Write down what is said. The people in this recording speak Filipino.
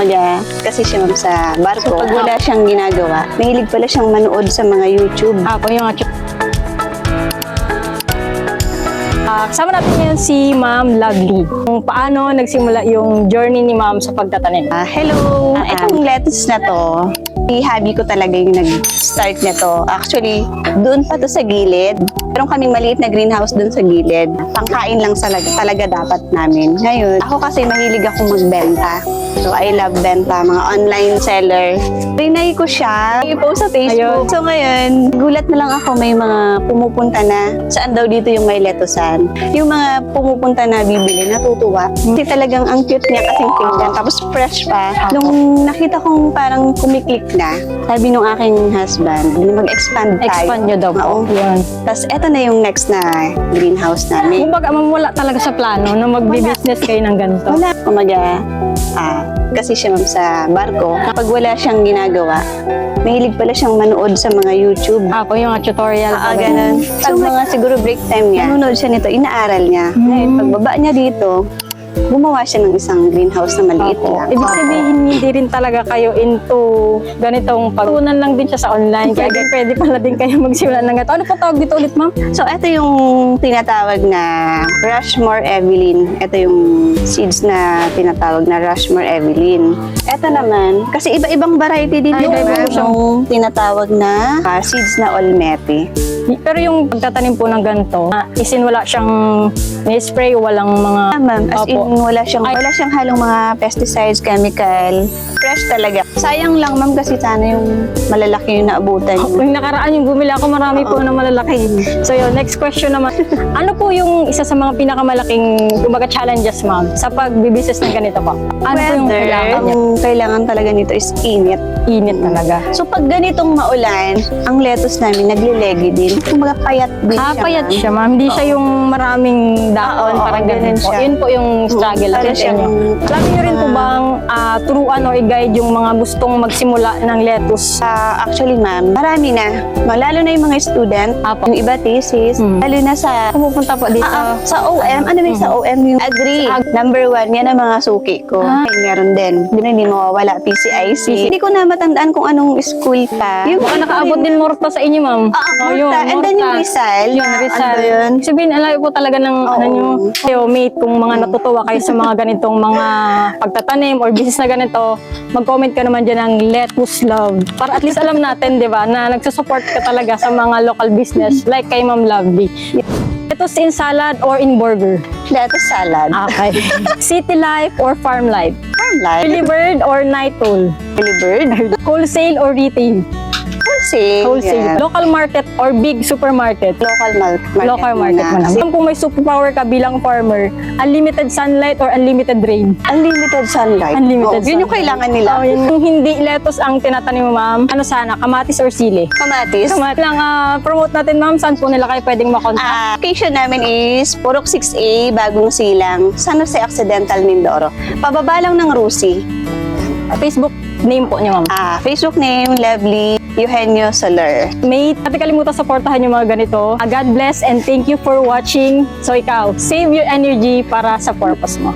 Kumaga, kasi siya ma'am sa barko. Pag wala siyang ginagawa, mahilig pala siyang manood sa mga YouTube. Ako yung Ah, kasama natin ngayon si Ma'am Lovely. Kung paano nagsimula yung journey ni Ma'am sa pagtatanim. Ah, hello! Ah, itong lettuce na to, i hobby ko talaga yung nag-start nito. Actually, doon pa to sa gilid. Meron kaming maliit na greenhouse doon sa gilid. Pangkain lang talaga, talaga dapat namin. Ngayon, ako kasi mahilig ako magbenta. So, I love benta, mga online seller. Rinay ko siya, i-post sa Facebook. Ayun. So, ngayon, gulat na lang ako may mga pumupunta na, saan daw dito yung may letusan. Yung mga pumupunta na bibili, natutuwa. Kasi talagang ang cute niya kasing tingnan. Tapos fresh pa. Nung nakita kong parang kumiklik na, sabi nung aking husband, mag-expand tayo. Expand nyo daw Oo. po. Yun. Tapos eto na yung next na greenhouse namin. Kumbaga, ma'am, wala talaga sa plano na magbi-business kayo ng ganito. Wala. Kumaga, ah, kasi siya ma'am sa barko, kapag wala siyang ginagawa, mahilig pala siyang manood sa mga YouTube. Ako yung tutorial. Ah, ganun. Pag mga siguro break time niya, nanonood siya nito, inaaral niya. Ngayon, pagbaba niya dito, gumawa siya ng isang greenhouse na maliit Opo. lang. Ibig sabihin, hindi rin talaga kayo into ganitong pagtunan lang din siya sa online. Kaya din pwede pala din kayo magsimula ng ganito. Ano po tawag dito ulit, ma'am? So, ito yung tinatawag na Rushmore Evelyn. Ito yung seeds na tinatawag na Rushmore Evelyn. Ito naman, kasi iba-ibang variety din Ay, yung, yung tinatawag na ah, seeds na Olmete. Pero yung pagtatanim po ng ganito, ah, isin wala siyang ni-spray, walang mga... Ah, ma'am, as in, Opo. wala siyang, Ay. wala siyang halong mga pesticides, chemical. Fresh talaga. Sayang lang, ma'am, kasi sana yung malalaki yung naabutan. Yung nakaraan yung bumili ako, marami po na malalaki. So yun, next question naman. ano po yung isa sa mga pinakamalaking kumbaga challenges, ma'am, sa pagbibisis ng ganito po? Ano po yung Weather, kailangan niya? ang kailangan talaga nito is init. Init talaga. So pag ganitong maulan, ang lettuce namin naglilegi din. Kumbaga payat din Ah, siya. payat siya, ma'am. Hindi siya yung maraming daon, Oo, parang oo, ganun ganun siya. Yun po yung struggle natin sa inyo. Alam niyo rin po bang ah, turuan o i-guide yung mga gustong magsimula ng lettuce? Ah, actually, ma'am, marami na. Lalo na yung mga student, Apo. yung iba thesis, Hmm. lalo na sa Pumupunta po dito. Ah, ah, sa OM, ano ba yung sa OM yung agree? Number one, yan ang mga suki ko. Ah. Ay, meron din. Di na hindi mawawala, PCIC. Hindi ko na matandaan kung anong school pa. Baka nakaabot din Morta sa inyo, ma'am. Ah, ah, Oh, yun, And then yung. Rizal. Yun, Rizal. Ano yun? Sabihin, alayo po talaga ng ano nyo. Kayo, mate, kung mga natutuwa kayo sa mga ganitong mga pagtatanim or business na ganito, mag-comment ka naman dyan ng lettuce love. Para at least alam natin, di ba, na nagsusupport ka talaga sa mga local business like kay Ma'am Lovely. Lettuce in salad or in burger? Lettuce salad. Okay. City life or farm life? Farm life. Early bird or night owl? Early bird. Wholesale or retail? Wholesale. Wholesale. Yan. Local market or big supermarket? Local mal- market. Local market muna. mo na. Kasi Kung may superpower ka bilang farmer, unlimited sunlight or unlimited rain? Unlimited sunlight. Unlimited Oo, Yun yung sunlight. kailangan nila. Oh, yun. Kung hindi lettuce ang tinatanim mo, ma'am, ano sana, kamatis or sili? Kamatis. Kamatis lang, ah, promote natin, ma'am, saan po nila kayo pwedeng makontak? Ah, location namin is Purok 6A, Bagong Silang, San Jose Occidental, Mindoro. Pababa lang ng Rusi. Facebook name po niyo, ma'am. Ah, Facebook name, Lovely Eugenio Soler. May pati kalimutan supportahan yung mga ganito. Ah, God bless and thank you for watching. So ikaw, save your energy para sa purpose mo.